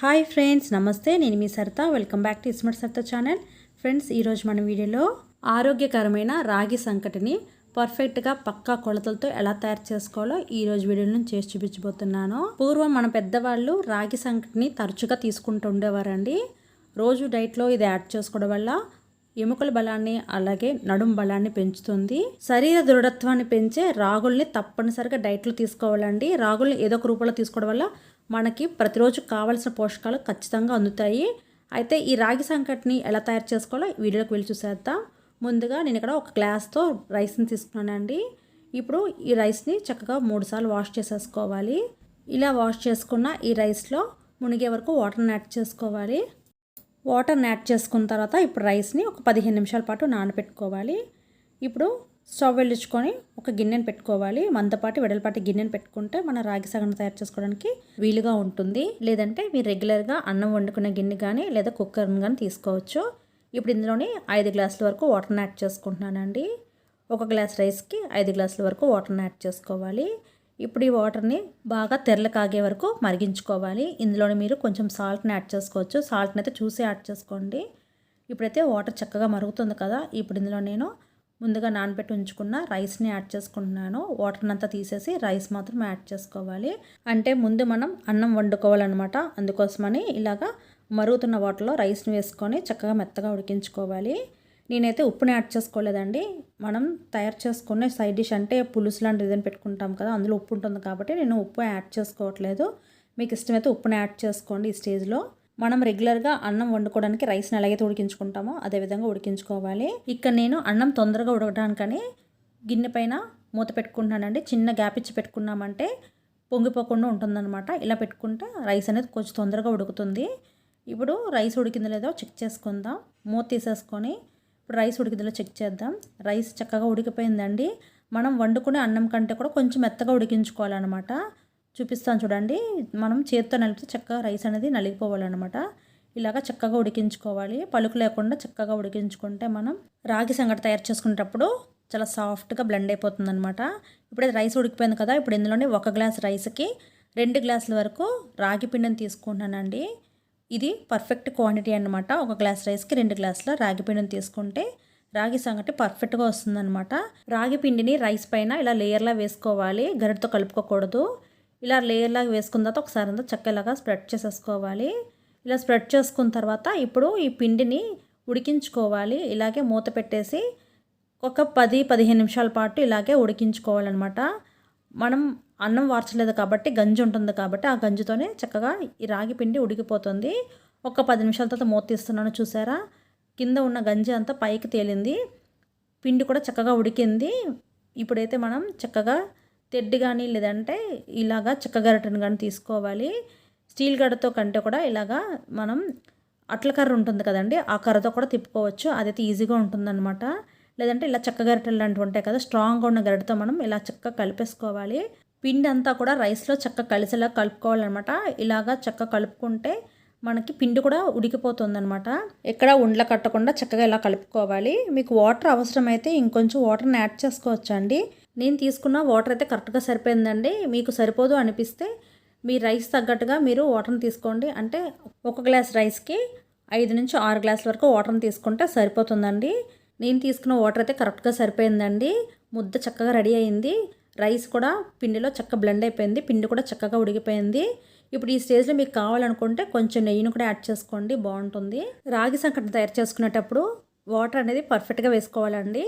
Hi friends నమస్తే. నేను మీ Saritha. Welcome back to Ismart Saritha channel. Friends ఈరోజు మన వీడియోలో ఆరోగ్యకరమైన రాగి సంకటిని పర్ఫెక్ట్గా పక్కా కొలతలతో ఎలా తయారు చేసుకోవాలో ఈ రోజు వీడియోలో చేసి చూపించబోతున్నాను. పూర్వం మన పెద్దవాళ్ళు రాగి సంకటిని తరచుగా తీసుకుంటూ ఉండేవారండి. రోజు డైట్లో ఇది యాడ్ చేసుకోవడం వల్ల ఎముకల బలాన్ని అలాగే నడుం బలాన్ని పెంచుతుంది. శరీర దృఢత్వాన్ని పెంచే రాగుల్ని తప్పనిసరిగా డైట్లో తీసుకోవాలండి. రాగుల్ని ఏదో ఒక రూపంలో తీసుకోవడం వల్ల మనకి ప్రతిరోజు కావాల్సిన పోషకాలు ఖచ్చితంగా అందుతాయి. అయితే ఈ రాగి సంకట్ని ఎలా తయారు చేసుకోవాలో వీడియోకి వీడియోలోకి వెళ్ళి చూసేద్దాం. ముందుగా నేను ఇక్కడ ఒక గ్లాస్తో రైస్ని తీసుకున్నానండి. ఇప్పుడు ఈ రైస్ని చక్కగా మూడుసార్లు వాష్ చేసేసుకోవాలి. ఇలా వాష్ చేసుకున్న ఈ రైస్లో మునిగే వరకు వాటర్ని యాడ్ చేసుకోవాలి. వాటర్ని యాడ్ చేసుకున్న తర్వాత ఇప్పుడు రైస్ని ఒక పదిహేను నిమిషాల పాటు నానబెట్టుకోవాలి. ఇప్పుడు స్టవ్ వెళ్ళించుకొని ఒక గిన్నెను పెట్టుకోవాలి. మందపాటి వెడలపాటి గిన్నెను పెట్టుకుంటే మన రాగి సగం తయారు చేసుకోవడానికి వీలుగా ఉంటుంది. లేదంటే మీరు రెగ్యులర్గా అన్నం వండుకునే గిన్నె కానీ లేదా కుక్కర్ని కానీ తీసుకోవచ్చు. ఇప్పుడు ఇందులోని ఐదు గ్లాసుల వరకు వాటర్ని యాడ్ చేసుకుంటున్నానండి. ఒక గ్లాస్ రైస్కి ఐదు గ్లాసుల వరకు వాటర్ని యాడ్ చేసుకోవాలి. ఇప్పుడు ఈ వాటర్ని బాగా తెరలు కాగే వరకు మరిగించుకోవాలి. ఇందులోని మీరు కొంచెం సాల్ట్ని యాడ్ చేసుకోవచ్చు. సాల్ట్ని అయితే చూసి యాడ్ చేసుకోండి. ఇప్పుడైతే వాటర్ చక్కగా మరుగుతుంది కదా. ఇప్పుడు ఇందులో నేను ముందుగా నానబెట్టి ఉంచుకున్న రైస్ని యాడ్ చేసుకుంటున్నాను. వాటర్ని అంతా తీసేసి రైస్ మాత్రం యాడ్ చేసుకోవాలి. అంటే ముందు మనం అన్నం వండుకోవాలన్నమాట. అందుకోసమని ఇలాగా మరుగుతున్న వాటర్లో రైస్ని వేసుకొని చక్కగా మెత్తగా ఉడికించుకోవాలి. నేనైతే ఉప్పుని యాడ్ చేసుకోలేదండి. మనం తయారు చేసుకునే సైడ్ డిష్ అంటే పులుసు లాంటిది ఏదైనా పెట్టుకుంటాం కదా అందులో ఉప్పు ఉంటుంది కాబట్టి నేను ఉప్పు యాడ్ చేసుకోవట్లేదు. మీకు ఇష్టమైతే ఉప్పుని యాడ్ చేసుకోండి ఈ స్టేజ్లో. మనం రెగ్యులర్గా అన్నం వండుకోవడానికి రైస్ని ఎలాగైతే ఉడికించుకుంటామో అదేవిధంగా ఉడికించుకోవాలి. ఇక్కడ నేను అన్నం తొందరగా ఉడకడానికని గిన్నె పైన మూత పెట్టుకుంటానండి చిన్న గ్యాప్ ఇచ్చి పెట్టుకున్నామంటే పొంగిపోకుండా ఉంటుందన్నమాట. ఇలా పెట్టుకుంటే రైస్ అనేది కొంచెం తొందరగా ఉడుకుతుంది. ఇప్పుడు రైస్ ఉడికిందో లేదో చెక్ చేసుకుందాం. మూత తీసేసుకొని ఇప్పుడు రైస్ ఉడికిందో చెక్ చేద్దాం. రైస్ చక్కగా ఉడికిపోయిందండి. మనం వండుకునే అన్నం కంటే కూడా కొంచెం మెత్తగా ఉడికించుకోవాలన్నమాట. చూపిస్తాను చూడండి. మనం చేతితో నలిపితే చక్కగా రైస్ అనేది నలిగిపోవాలన్నమాట. ఇలాగ చక్కగా ఉడికించుకోవాలి. పలుకు లేకుండా చక్కగా ఉడికించుకుంటే మనం రాగి సంగటి తయారు చేసుకునేటప్పుడు చాలా సాఫ్ట్గా బ్లెండ్ అయిపోతుంది అనమాట ఇప్పుడు రైస్ ఉడికిపోయింది కదా ఇప్పుడు ఇందులోనే ఒక గ్లాస్ రైస్కి రెండు గ్లాసుల వరకు రాగి పిండిని తీసుకుంటున్నానండి. ఇది పర్ఫెక్ట్ క్వాంటిటీ అనమాట ఒక గ్లాస్ రైస్కి రెండు గ్లాసుల రాగి పిండిని తీసుకుంటే రాగి సంగటి పర్ఫెక్ట్గా వస్తుందన్నమాట. రాగి పిండిని రైస్ పైన ఇలా లేయర్లా వేసుకోవాలి. గరిటతో కలుపుకోకూడదు. ఇలా లేయర్లాగా వేసుకున్న తర్వాత ఒకసారి అంతా చక్కలాగా స్ప్రెడ్ చేసేసుకోవాలి. ఇలా స్ప్రెడ్ చేసుకున్న తర్వాత ఇప్పుడు ఈ పిండిని ఉడికించుకోవాలి. ఇలాగే మూత పెట్టేసి ఒక పది పదిహేను నిమిషాల పాటు ఇలాగే ఉడికించుకోవాలన్నమాట. మనం అన్నం వార్చలేదు కాబట్టి గంజి ఉంటుంది కాబట్టి ఆ గంజితోనే చక్కగా ఈ రాగి పిండి ఉడికిపోతుంది. ఒక పది నిమిషాల తర్వాత మూత తీస్తున్నాను చూసారా? కింద ఉన్న గంజి అంతా పైకి తేలింది. పిండి కూడా చక్కగా ఉడికింది. ఇప్పుడైతే మనం చక్కగా తెడ్డు కానీ లేదంటే ఇలాగా చెక్క గరిటెను కానీ తీసుకోవాలి. స్టీల్ గడ్డతో కంటే కూడా ఇలాగా మనం అట్ల కర్ర ఉంటుంది కదండి ఆ కర్రతో కూడా తిప్పుకోవచ్చు. అదైతే ఈజీగా ఉంటుందన్నమాట. లేదంటే ఇలా చెక్క గరిటెలు లాంటివి ఉంటాయి కదా స్ట్రాంగ్గా ఉన్న గరిటతో మనం ఇలా చక్కగా కలిపేసుకోవాలి. పిండి అంతా కూడా రైస్లో చెక్క కలిసేలా కలుపుకోవాలన్నమాట. ఇలాగా చెక్క కలుపుకుంటే మనకి పిండి కూడా ఉడికిపోతుందనమాట ఎక్కడ ఉండ్ల కట్టకుండా చక్కగా ఇలా కలుపుకోవాలి. మీకు వాటర్ అవసరమైతే ఇంకొంచెం వాటర్ని యాడ్ చేసుకోవచ్చు అండి నేను తీసుకున్న వాటర్ అయితే కరెక్ట్గా సరిపోయిందండి. మీకు సరిపోదు అనిపిస్తే మీ రైస్ తగ్గట్టుగా మీరు వాటర్ని తీసుకోండి. అంటే ఒక గ్లాస్ రైస్కి ఐదు నుంచి ఆరు గ్లాసుల వరకు వాటర్ని తీసుకుంటే సరిపోతుందండి. నేను తీసుకున్న వాటర్ అయితే కరెక్ట్గా సరిపోయిందండి. ముద్ద చక్కగా రెడీ అయింది. రైస్ కూడా పిండిలో చక్క బ్లెండ్ అయిపోయింది. పిండి కూడా చక్కగా ఉడికిపోయింది. ఇప్పుడు ఈ స్టేజ్లో మీకు కావాలనుకుంటే కొంచెం నెయ్యిని కూడా యాడ్ చేసుకోండి. బాగుంటుంది. రాగి సంకటి తయారు చేసుకునేటప్పుడు వాటర్ అనేది పర్ఫెక్ట్గా వేసుకోవాలండి.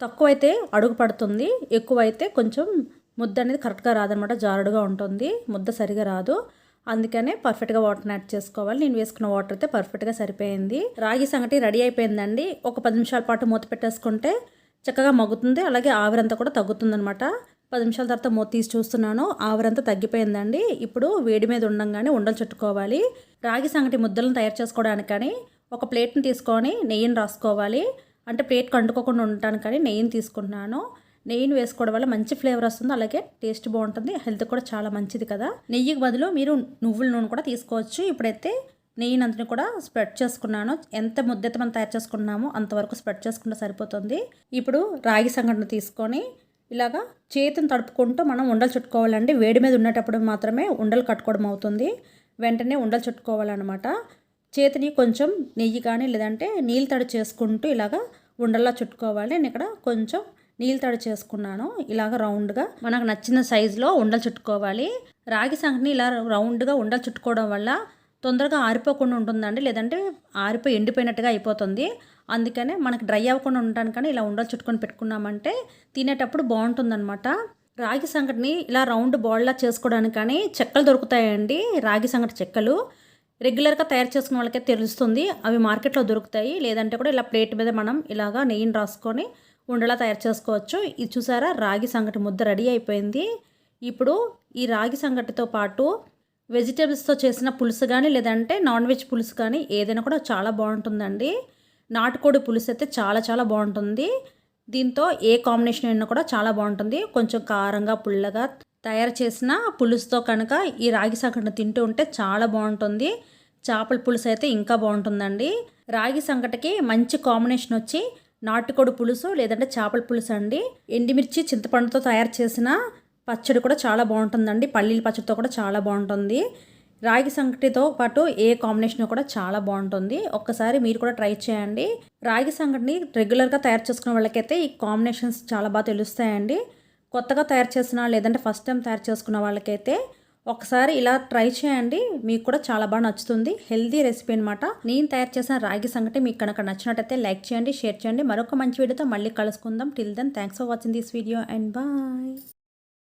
తక్కువైతే అడుగు పడుతుంది ఎక్కువైతే కొంచెం ముద్ద అనేది కరెక్ట్గా రాదనమాట జారుడుగా ఉంటుంది ముద్ద సరిగా రాదు. అందుకనే పర్ఫెక్ట్గా వాటర్ని యాడ్ చేసుకోవాలి. నేను వేసుకున్న వాటర్ అయితే పర్ఫెక్ట్గా సరిపోయింది. రాగి సంగటి రెడీ అయిపోయిందండి. ఒక పది నిమిషాల పాటు మూత పెట్టేసుకుంటే చక్కగా మగ్గుతుంది. అలాగే ఆవిరంతా కూడా తగ్గుతుందనమాట. పది నిమిషాల తర్వాత మూత తీసి చూస్తున్నాను. ఆవిరంతా తగ్గిపోయిందండి. ఇప్పుడు వేడి మీద ఉండంగానే ఉండలు చుట్టుకోవాలి. రాగి సంగటి ముద్దలను తయారు చేసుకోవడానికి కానీ ఒక ప్లేట్ని తీసుకొని నెయ్యిని రాసుకోవాలి. అంటే ప్లేట్కి అంటుకోకుండా ఉండటానికి కానీ నెయ్యిని తీసుకుంటున్నాను. నెయ్యిని వేసుకోవడం వల్ల మంచి ఫ్లేవర్ వస్తుంది. అలాగే టేస్ట్ బాగుంటుంది. హెల్త్ కూడా చాలా మంచిది కదా. నెయ్యికి బదులు మీరు నువ్వుల నూనె కూడా తీసుకోవచ్చు. ఇప్పుడైతే నెయ్యిని అంతని కూడా స్ప్రెడ్ చేసుకున్నాను. ఎంత ముద్దత మనం తయారు చేసుకున్నామో అంతవరకు స్ప్రెడ్ చేసుకుంటే సరిపోతుంది. ఇప్పుడు రాగి సంఘటన తీసుకొని ఇలాగా చేతిని తడుపుకుంటూ మనం ఉండలు చుట్టుకోవాలండి. వేడి మీద ఉండేటప్పుడు మాత్రమే ఉండలు కట్టుకోవడం అవుతుంది. వెంటనే ఉండలు చుట్టుకోవాలన్నమాట. చేతిని కొంచెం నెయ్యి కానీ లేదంటే నీళ్ళు తడి చేసుకుంటూ ఇలాగా ఉండల్లా చుట్టుకోవాలి. నేను ఇక్కడ కొంచెం నీళ్ళు తడి చేసుకున్నాను. ఇలాగ రౌండ్గా మనకు నచ్చిన సైజులో ఉండలు చుట్టుకోవాలి. రాగి సంగటిని ఇలా రౌండ్గా ఉండలు చుట్టుకోవడం వల్ల తొందరగా ఆరిపోకుండా ఉంటుందండి. లేదంటే ఆరిపోయి ఎండిపోయినట్టుగా అయిపోతుంది. అందుకనే మనకి డ్రై అవ్వకుండా ఉండటానికని ఇలా ఉండలు చుట్టుకొని పెట్టుకున్నామంటే తినేటప్పుడు బాగుంటుందన్నమాట. రాగి సంగటిని ఇలా రౌండ్ బాల్లా చేసుకోవడానికి కానీ చెక్కలు దొరుకుతాయండి. రాగి సంగటి చెక్కలు. రెగ్యులర్గా తయారు చేసుకున్న వాళ్ళకే తెలుస్తుంది. అవి మార్కెట్లో దొరుకుతాయి. లేదంటే కూడా ఇలా ప్లేట్ మీద మనం ఇలాగా నెయ్యిని రాసుకొని ఉండలా తయారు చేసుకోవచ్చు. ఇది చూసారా? రాగి సంగటి ముద్ద రెడీ అయిపోయింది. ఇప్పుడు ఈ రాగి సంగటితో పాటు వెజిటేబుల్స్తో చేసిన పులుసు కానీ లేదంటే నాన్ వెజ్ పులుసు కానీ ఏదైనా కూడా చాలా బాగుంటుందండి. నాటుకోడి పులుసు అయితే చాలా చాలా బాగుంటుంది. దీంతో ఏ కాంబినేషన్ అయినా కూడా చాలా బాగుంటుంది. కొంచెం కారంగా పుల్లగా తయారు చేసిన పులుసుతో కనుక ఈ రాగి సంకటను తింటూ ఉంటే చాలా బాగుంటుంది. చేపల పులుసు అయితే ఇంకా బాగుంటుందండి. రాగి సంకటకి మంచి కాంబినేషన్ వచ్చి నాటుకోడి పులుసు లేదంటే చేపల పులుసు అండి. ఎండిమిర్చి చింతపండుతో తయారు చేసిన పచ్చడి కూడా చాలా బాగుంటుందండి. పల్లీల పచ్చడితో కూడా చాలా బాగుంటుంది. రాగి సంగటితో పాటు ఏ కాంబినేషన్ కూడా చాలా బాగుంటుంది. ఒక్కసారి మీరు కూడా ట్రై చేయండి. రాగి సంగటిని రెగ్యులర్గా తయారు చేసుకున్న వాళ్ళకైతే ఈ కాంబినేషన్స్ చాలా బాగా తెలుస్తాయండి. కొత్తగా తయారు చేసిన లేదంటే ఫస్ట్ టైం తయారు చేసుకున్న వాళ్ళకైతే ఒకసారి ఇలా ట్రై చేయండి. మీకు కూడా చాలా బాగా నచ్చుతుంది. హెల్దీ రెసిపీ అనమాట నేను తయారు చేసిన రాగి సంగటి మీకు కనుక నచ్చినట్టయితే లైక్ చేయండి షేర్ చేయండి. మరొక మంచి వీడియోతో మళ్ళీ కలుసుకుందాం. Till then thanks for watching this video and bye